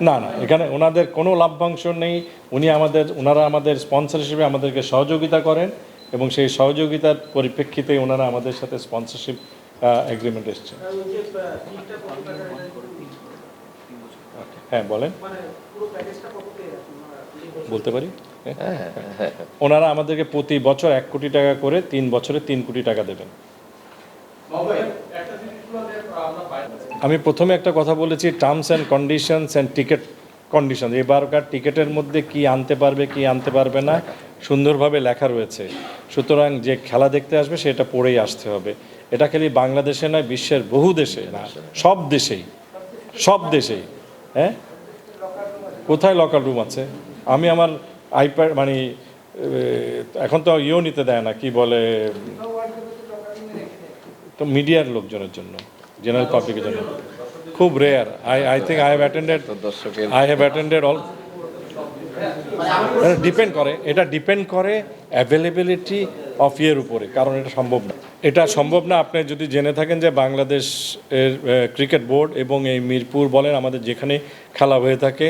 না না এখানে ওনাদের কোনো লাভ্যাংশ নেই। উনি আমাদের ওনারা আমাদের স্পন্সর হিসেবে আমাদেরকে সহযোগিতা করেন এবং সেই সহযোগিতার পরিপ্রেক্ষিতে ওনারা আমাদের সাথে স্পন্সরশিপ এগ্রিমেন্ট এসছে হ্যাঁ বলেন। বলতে পারি? হ্যাঁ। ওনারা আমাদেরকে প্রতি বছর এক কোটি টাকা করে তিন বছরে তিন কোটি টাকা দেবেন। আমি প্রথমে একটা কথা বলেছি terms and conditions and ticket condition এবারকার টিকিটের মধ্যে কি আনতে পারবে, কি আনতে পারবে না, সুন্দরভাবে লেখা রয়েছে। সুতরাং যে খেলা দেখতে আসবে, সেটা পড়েই আসতে হবে। এটা খালি বাংলাদেশে নয়, বিশ্বের বহু দেশে না, সব দেশেই সব দেশেই হ্যাঁ? কোথায় লকার রুম আছে? আমি আমার আইপ্যাড মানে এখন তো ইয়েও নিতে দেয় না, কি বলে, তো মিডিয়ার লোকজনের জন্য। জেনারেল পাবলিকের জন্য। খুব rare I I think I have attended I have attended all depend করে। এটা ডিপেন্ড করে অ্যাভেলেবিলিটি অফ ইয়ের উপরে কারণ এটা সম্ভব না। এটা সম্ভব না আপনি যদি জেনে থাকেন যে বাংলাদেশ এর ক্রিকেট বোর্ড এবং এই মিরপুর বলেন আমাদের যেখানে খেলা হয়ে থাকে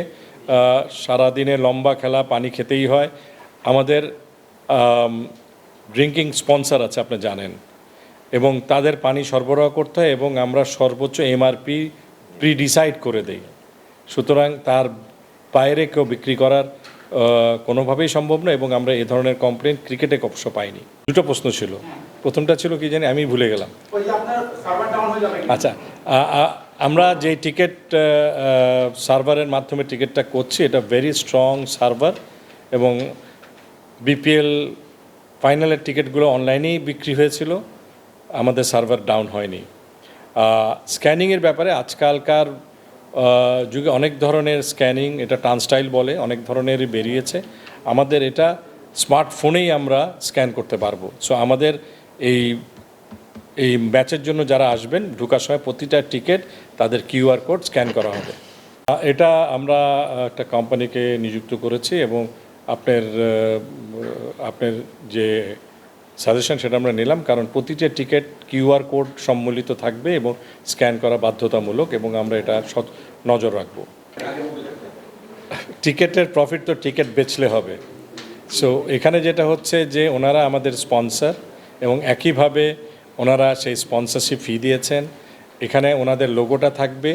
সারাদিনে লম্বা খেলা পানি খেতেই হয়। আমাদের ড্রিঙ্কিং স্পন্সর আছে আপনি জানেন। এবং তাদের পানি সরবরাহ করতে হয় এবং আমরা সর্বোচ্চ এমআরপি প্রি ডিসাইড করে দেই। সুতরাং তার বাইরে কেউ বিক্রি করার কোনোভাবেই সম্ভব না এবং আমরা এ ধরনের কমপ্লেন ক্রিকেটে অবশ্য পাইনি। দুটো প্রশ্ন ছিল। প্রথমটা ছিল কি জানি আমি ভুলে গেলাম। আচ্ছা আমরা যে টিকিট সার্ভারের মাধ্যমে টিকিটটা করছি এটা ভেরি স্ট্রং সার্ভার এবং বিপিএল ফাইনালের টিকিটগুলো অনলাইনেই বিক্রি হয়েছিল। আমাদের সার্ভার ডাউন হয়নি। স্ক্যানিংয়ের ব্যাপারে আজকালকার যুগে অনেক ধরনের স্ক্যানিং এটা ট্রান্সটাইল বলে, অনেক ধরনেরই বেরিয়েছে। আমাদের এটা স্মার্টফোনেই আমরা স্ক্যান করতে পারব। সো আমাদের এই এই ম্যাচের জন্য যারা আসবেন, ঢোকার সময় প্রতিটা টিকিট তাদের কিউআর কোড স্ক্যান করা হবে। এটা আমরা একটা কোম্পানিকে নিযুক্ত করেছি এবং আপনার আপনার যে সাজেশন সেটা আমরা নিলাম, কারণ প্রতিটা টিকিট কিউআর কোড সম্মিলিত থাকবে এবং স্ক্যান করা বাধ্যতামূলক এবং আমরা এটা নজর রাখব। টিকেটের প্রফিট তো টিকিট বেচলে হবে। সো এখানে যেটা হচ্ছে যে ওনারা আমাদের স্পন্সর এবং একইভাবে ওনারা সেই স্পন্সরশিপ ফি দিয়েছেন। এখানে ওনাদের লোগোটা থাকবে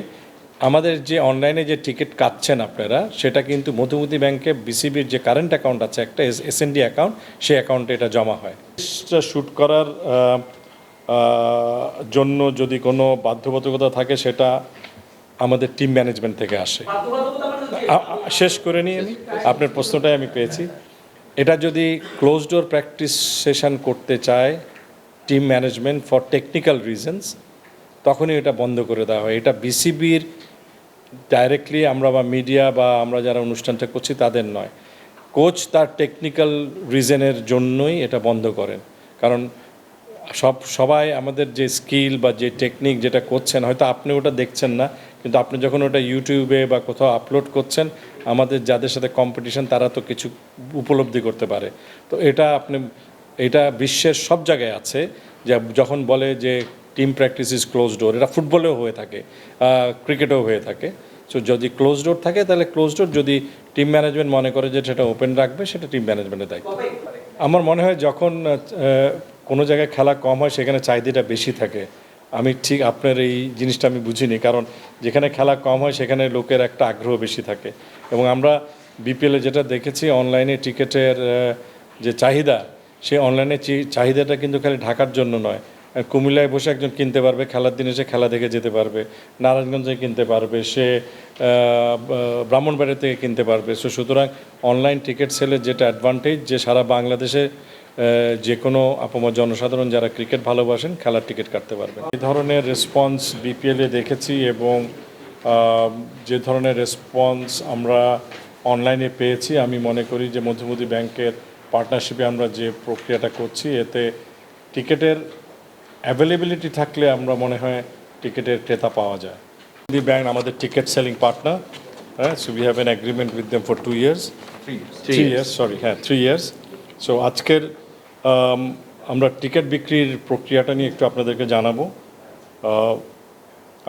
আমাদের যে অনলাইনে যে টিকিট কাটছেন আপনারা, সেটা কিন্তু মধুমতি ব্যাংকে বিসিবির যে কারেন্ট অ্যাকাউন্ট আছে, একটা এস অ্যাকাউন্ট, সেই অ্যাকাউন্টে এটা জমা হয়। শ্যুট করার জন্য যদি কোনো বাধ্যবাধকতা থাকে, সেটা আমাদের টিম ম্যানেজমেন্ট থেকে আসে। শেষ করে নিই আমি। আপনার প্রশ্নটাই আমি পেয়েছি। এটা যদি ক্লোজ ডোর প্র্যাকটিস সেশন করতে চায় team management for technical reasons তখনই এটা বন্ধ করে দেওয়া হয়। এটা বিসিবির ডাইরেক্টলি আমরা বা মিডিয়া বা আমরা যারা অনুষ্ঠানটা করছি তাদের নয়। কোচ তার টেকনিক্যাল রিজনের জন্যই এটা বন্ধ করেন। কারণ সব, সবাই আমাদের যে স্কিল বা যে টেকনিক যেটা করছেন, হয়তো আপনি ওটা দেখছেন না, কিন্তু আপনি যখন ওটা ইউটিউবে বা কোথাও আপলোড করছেন, আমাদের যাদের সাথে কম্পিটিশন তারা তো কিছু উপলব্ধি করতে পারে। তো এটা আপনি, এটা বিশ্বের সব জায়গায় আছে। যে, যখন বলে যে team practice is close door এটা ফুটবলেও হয়ে থাকে ক্রিকেটেও হয়ে থাকে। সো যদি ক্লোজ ডোর থাকে তাহলে ক্লোজ ডোর যদি টিম ম্যানেজমেন্ট মনে করে যে সেটা ওপেন রাখবে সেটা টিম ম্যানেজমেন্টের দায়িত্ব। আমার মনে হয় যখন কোনো জায়গায় খেলা কম হয় সেখানে চাহিদাটা বেশি থাকে। আমি ঠিক আপনার এই জিনিসটা আমি বুঝিনি কারণ যেখানে খেলা কম হয় সেখানে লোকের একটা আগ্রহ বেশি থাকে। এবং আমরা বিপিএলে যেটা দেখেছি অনলাইনে টিকিটের যে চাহিদা সেই অনলাইনে চাহিদাটা কিন্তু খালি ঢাকার জন্য নয়। কুমিল্লায় বসে একজন কিনতে পারবে, খেলার দিনে সে খেলা দেখে যেতে পারবে, নারায়ণগঞ্জে কিনতে পারবে, সে ব্রাহ্মণবাড়ি থেকে কিনতে পারবে। সো সুতরাং অনলাইন টিকিট সেলের যেটা অ্যাডভান্টেজ যে সারা বাংলাদেশে যে কোনো আপামর জনসাধারণ যারা ক্রিকেট ভালোবাসেন, খেলার টিকিট কাটতে পারবে। এই ধরনের রেসপন্স বিপিএলে দেখেছি এবং যে ধরনের রেসপন্স আমরা অনলাইনে পেয়েছি, আমি মনে করি যে মধুমতি ব্যাংকের পার্টনারশিপে আমরা যে প্রক্রিয়াটা করছি, এতে টিকিটের অ্যাভেলেবিলিটি থাকলে আমরা মনে হয় টিকিটের ক্রেতা পাওয়া যায়। দি ব্যাংক আমাদের টিকিট সেলিং পার্টনার হ্যাঁ so we have an agreement with them for two years three years sorry হ্যাঁ থ্রি ইয়ার্স সো আজকের um, আমরা টিকিট বিক্রির প্রক্রিয়াটা নিয়ে একটু আপনাদেরকে জানাব।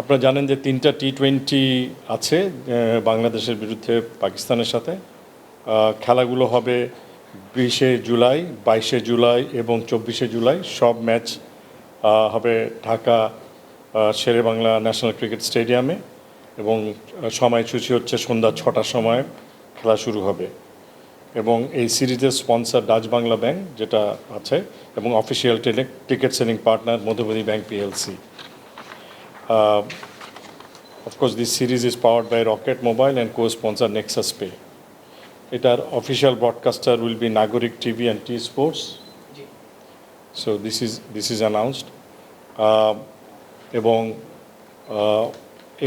আপনারা জানেন যে তিনটা টি টোয়েন্টি আছে বাংলাদেশের বিরুদ্ধে পাকিস্তানের সাথে। খেলাগুলো হবে বিশে জুলাই বাইশে জুলাই এবং চব্বিশে জুলাই। সব ম্যাচ হবে ঢাকা শেরে বাংলা ন্যাশনাল ক্রিকেট স্টেডিয়ামে এবং সময়সূচি হচ্ছে সন্ধ্যা ছটার সময় খেলা শুরু হবে। এবং এই সিরিজের স্পন্সর ডাচ বাংলা ব্যাংক যেটা আছে এবং official ticket selling partner Madhubani bank PLC. Of course, this series is powered by Rocket Mobile and co-sponsor Nexus Pay. এটার official broadcaster will be Nagorik TV and T sports so this is this is announced এবং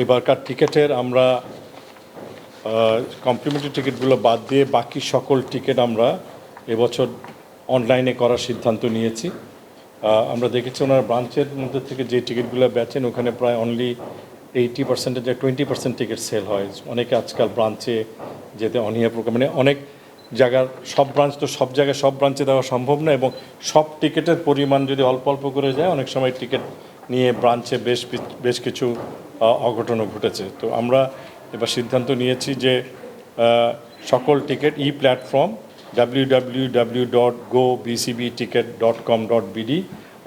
এবারকার টিকেটের আমরা complimentary টিকিটগুলো বাদ দিয়ে বাকি সকল ticket আমরা এবছর অনলাইনে করার সিদ্ধান্ত নিয়েছি। আমরা দেখেছি ওনার ব্রাঞ্চের মধ্যে থেকে যে টিকিটগুলো বেচেন, ওখানে প্রায় অনলি এইটি পার্সেন্টের যে টোয়েন্টি পার্সেন্ট টিকিট সেল হয়। অনেকে আজকাল ব্রাঞ্চে যেতে অনীহা প্রকার মানে অনেক জায়গার সব ব্রাঞ্চ তো সব জায়গায় সব ব্রাঞ্চে দেওয়া সম্ভব না এবং সব টিকিটের পরিমাণ যদি অল্প অল্প করে যায় অনেক সময় টিকিট নিয়ে ব্রাঞ্চে বেশ বেশ কিছু অঘটনও ঘটেছে। তো আমরা এবার সিদ্ধান্ত নিয়েছি যে সকল ticket e platform W W W dot go BCB ticket dot com dot BD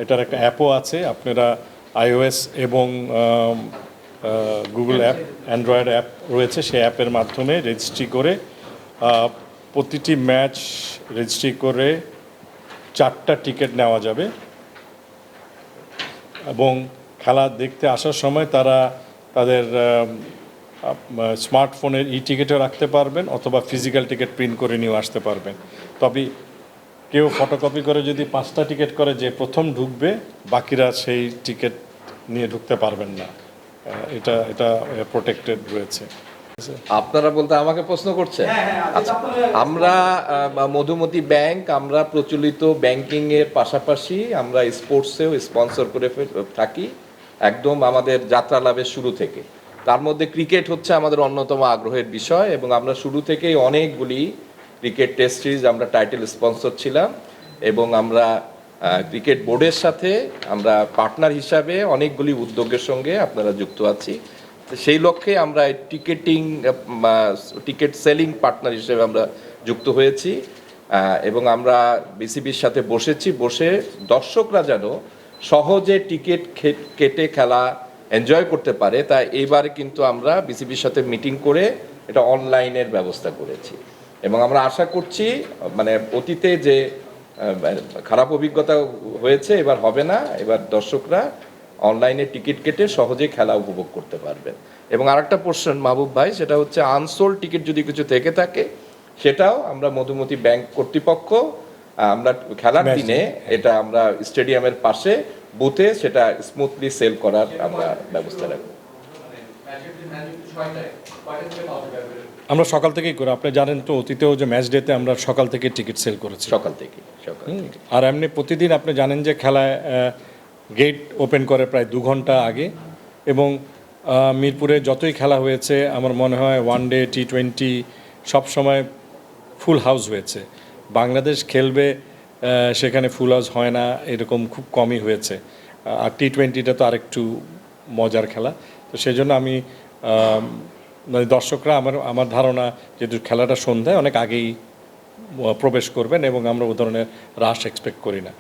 এটার একটা অ্যাপও আছে। আপনারা আইওএস এবং গুগল অ্যাপ অ্যান্ড্রয়েড অ্যাপ রয়েছে সেই অ্যাপের মাধ্যমে রেজিস্ট্রি করে প্রতিটি ম্যাচ রেজিস্ট্রি করে চারটা টিকিট নেওয়া যাবে। এবং খেলা দেখতে আসার সময় তারা তাদের স্মার্টফোনের ই টিকিটও রাখতে পারবেন অথবা ফিজিক্যাল টিকিট প্রিন্ট করে নিয়েও আসতে পারবেন। তবে কেউ ফটোকপি করে যদি পাঁচটা টিকিট করে যে প্রথম ঢুকবে, বাকিরা সেই টিকিট নিয়ে ঢুকতে পারবেন না। এটা এটা প্রোটেক্টেড রয়েছে। আপনারা বলতে আমাকে প্রশ্ন করছে হ্যাঁ, হ্যাঁ, আচ্ছা আমরা মধুমতি ব্যাংক আমরা প্রচলিত ব্যাংকিং এর পাশাপাশি আমরা স্পোর্টসেও স্পন্সর করে থাকি একদম আমাদের যাত্রা লাভের শুরু থেকে। তার মধ্যে ক্রিকেট হচ্ছে আমাদের অন্যতম আগ্রহের বিষয় এবং আমরা শুরু থেকেই অনেকগুলি ক্রিকেট টেস্ট সিরিজ আমরা টাইটেল স্পন্সর ছিলাম এবং আমরা ক্রিকেট বোর্ডের সাথে আমরা পার্টনার হিসাবে অনেকগুলি উদ্যোগের সঙ্গে আপনারা যুক্ত আছি। সেই লক্ষ্যে আমরা টিকেটিং টিকিট সেলিং পার্টনার হিসেবে আমরা যুক্ত হয়েছি এবং আমরা বিসিবির সাথে বসেছি, বসে দর্শকরা যেন সহজে টিকিট কেটে খেলা এনজয় করতে পারে। তাই এইবারে কিন্তু আমরা বিসিবির সাথে মিটিং করে এটা অনলাইনের ব্যবস্থা করেছি। এবং আমরা আশা করছি মানে অতীতে যে খারাপ অভিজ্ঞতা হয়েছে, এবার হবে না। এবার দর্শকরা অনলাইনে টিকিট কেটে সহজে খেলা উপভোগ করতে পারবেন। এবং আরেকটা পোর্শন মাহবুব ভাই সেটা হচ্ছে আনসোল্ড টিকিট যদি কিছু থেকে থাকে সেটাও আমরা মধুমতি ব্যাংক কর্তৃপক্ষ আমরা খেলার দিনে এটা আমরা স্টেডিয়ামের পাশে বুথে সেটা স্মুথলি সেল করার আমরা ব্যবস্থা রাখব। আমরা সকাল থেকেই করি। আপনি জানেন তো অতীতেও যে ম্যাচ ডেতে আমরা সকাল থেকে টিকিট সেল করেছি। সকাল থেকে সকাল থেকে আর এমনি প্রতিদিন আপনি জানেন যে খেলায় গেট ওপেন করে প্রায় দু ঘণ্টা আগে এবং মিরপুরে যতই খেলা হয়েছে, আমার মনে হয় ওয়ান ডে টি টোয়েন্টি সবসময় ফুল হাউস হয়েছে। বাংলাদেশ খেলবে সেখানে ফুল হাউস হয় না, এরকম খুব কমই হয়েছে। আর টি টোয়েন্টিটা তো আরেকটু মজার খেলা। তো সেই জন্য আমি মানে দর্শকরা আমার আমার ধারণা যেহেতু খেলাটা সন্ধ্যায়, অনেক আগেই প্রবেশ করবেন এবং আমরা ও ধরনের হ্রাস এক্সপেক্ট করি না।